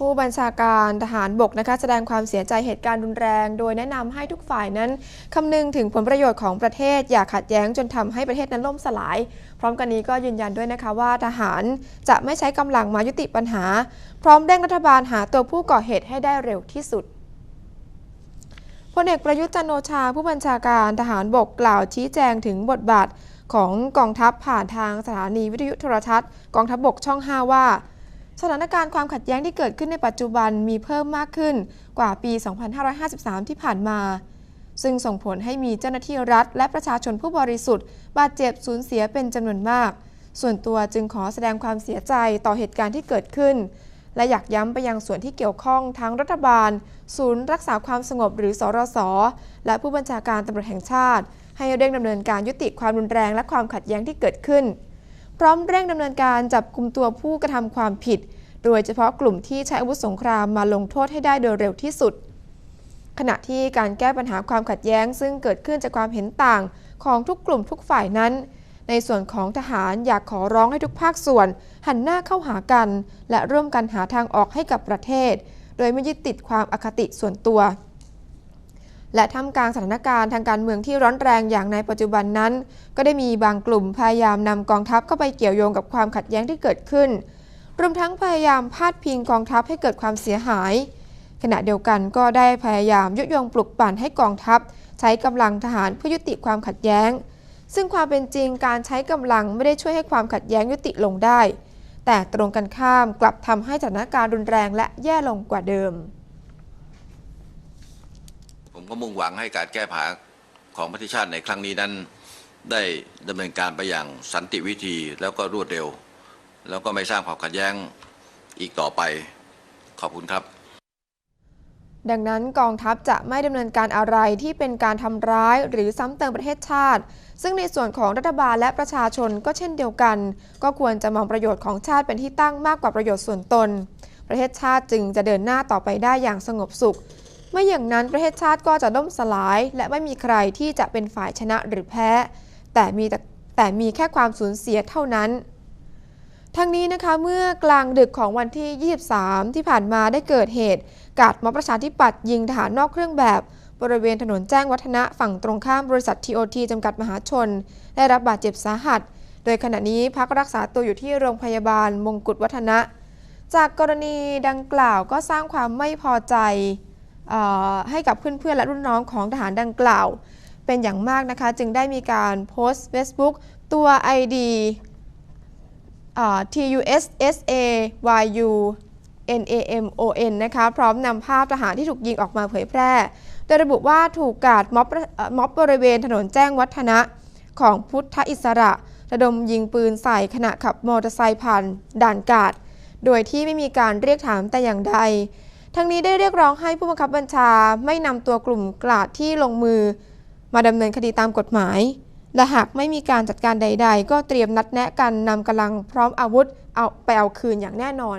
ผู้บัญชาการทหารบกนะคะแสดงความเสียใจเหตุการณ์รุนแรง โดยแนะนำให้ทุกฝ่ายนั้นคำนึงถึงผลประโยชน์ของประเทศ อย่าขัดแย้งจนทำให้ประเทศนั้นล่มสลาย พร้อมกันนี้ก็ยืนยันด้วยนะคะว่าทหารจะไม่ใช้กำลังมายุติปัญหา พร้อมเร่งรัฐบาลหาตัวผู้ก่อเหตุให้ได้เร็วที่สุดพลเอกประยุทธ์จันโอชา ผู้บัญชาการทหารบกกล่าวชี้แจงถึงบทบาทของกองทัพผ่านทางสถานีวิทยุโทรทัศน์ กองทัพบกช่อง 5 ว่า สถานการณ์ความขัดแย้งที่เกิดขึ้นในปัจจุบันมีเพิ่มมากขึ้นกว่าปี 2553 ที่ผ่านมา ซึ่งส่งผลให้มีเจ้าหน้าที่รัฐ และประชาชนผู้บริสุทธิ์ บาดเจ็บสูญเสียเป็นจำนวนมาก ส่วนตัวจึงขอแสดงความเสียใจต่อเหตุการณ์ที่เกิดขึ้น และอยากย้ำไปยังส่วนที่เกี่ยวข้องทั้งรัฐบาล ศูนย์รักษาความสงบหรือสรสและผู้บัญชาการตำรวจแห่งชาติ ให้เร่งดำเนินการยุติความรุนแรงและความขัดแย้งที่เกิดขึ้น พร้อมเร่งดำเนินการจับกลุ่มตัวผู้กระทำความผิด โดยเฉพาะกลุ่มที่ใช้อาวุธสงครามมาลงโทษให้ได้โดยเร็วที่สุด ขณะที่การแก้ปัญหาความขัดแย้ง ซึ่งเกิดขึ้นจากความเห็นต่างของทุกกลุ่มทุกฝ่ายนั้น ในส่วนของทหารอยากขอร้องให้ทุกภาคส่วน หันหน้าเข้าหากัน และร่วมกันหาทางออกให้กับประเทศ โดยไม่ยึดติดความอคติส่วนตัว และท่ามกลางสถานการณ์ทางการเมืองที่ร้อนแรงอย่างในปัจจุบันนั้น ก็ได้มีบางกลุ่มพยายามนำกองทัพเข้าไปเกี่ยวโยงกับความขัดแย้งที่เกิดขึ้น รวมทั้งพยายามพาดพิงกองทัพให้เกิดความเสียหาย ขณะเดียวกันก็ได้พยายามยุยงปลุกปั่นให้กองทัพ ใช้กำลังทหารเพื่อยุติความขัดแย้ง ซึ่งความเป็นจริงการใช้กำลังไม่ได้ช่วยให้ความขัดแย้งยุติลงได้ แต่ตรงกันข้ามกลับทำให้สถานการณ์รุนแรงและแย่ลงกว่าเดิม ผมก็มุ่งหวังให้การแก้ปัญหาของประเทศชาติในครั้งนี้นั้น ได้ดำเนินการไปอย่างสันติวิธีแล้วก็รวดเร็ว แล้วก็ไม่สร้างความขัดแย้งอีกต่อไปขอบคุณครับดังนั้นกองทัพจะไม่ดำเนินการอะไรที่เป็นการทำร้ายหรือซ้ำเติมประเทศชาติ ซึ่งในส่วนของรัฐบาลและประชาชนก็เช่นเดียวกัน ก็ควรจะมองประโยชน์ของชาติเป็นที่ตั้งมากกว่าประโยชน์ส่วนตน ประเทศชาติจึงจะเดินหน้าต่อไปได้อย่างสงบสุข ไม่อย่างนั้นประเทศชาติก็จะล่มสลาย และไม่มีใครที่จะเป็นฝ่ายชนะหรือแพ้ แต่มีแต่แต่มีแค่ความสูญเสียเท่านั้น ทั้งนี้นะคะเมื่อกลางดึกของวันที่ 23 ที่ผ่านมาได้เกิดเหตุ กาดมอบประชาธิปัตย์ยิงทหารนอกเครื่องแบบ บริเวณถนนแจ้งวัฒนะฝั่งตรงข้ามบริษัท TOT จำกัดมหาชน ได้รับบาดเจ็บสาหัส โดยขณะนี้พักรักษาตัวอยู่ที่โรงพยาบาลมงกุฎวัฒนะ จากกรณีดังกล่าวก็สร้างความไม่พอใจ ให้กับเพื่อนๆและรุ่นน้องของทหารดังกล่าว เป็นอย่างมากนะคะ จึงได้มีการโพสต์ Facebook ตัว ID อ่า TUSSAYU NAMON นะคะพร้อมนำภาพทหารที่ถูกยิงออกมาเผยแพร่ โดยระบุว่าถูกกาดม็อบม็อบบริเวณถนนแจ้งวัฒนะของพุทธอิสระระดมยิงปืนใส่ขณะขับมอเตอร์ไซค์ผ่านด่านกาด โดยที่ไม่มีการเรียกถามแต่อย่างใด ทั้งนี้ได้เรียกร้องให้ผู้บังคับบัญชาไม่นำตัวกลุ่มกลาดที่ลงมือ มาดำเนินคดีตามกฎหมาย และหากไม่มีการจัดการใด ๆ ก็เตรียมนัดแนะกันนำกำลังพร้อมอาวุธเอาไปเอาคืนอย่างแน่นอน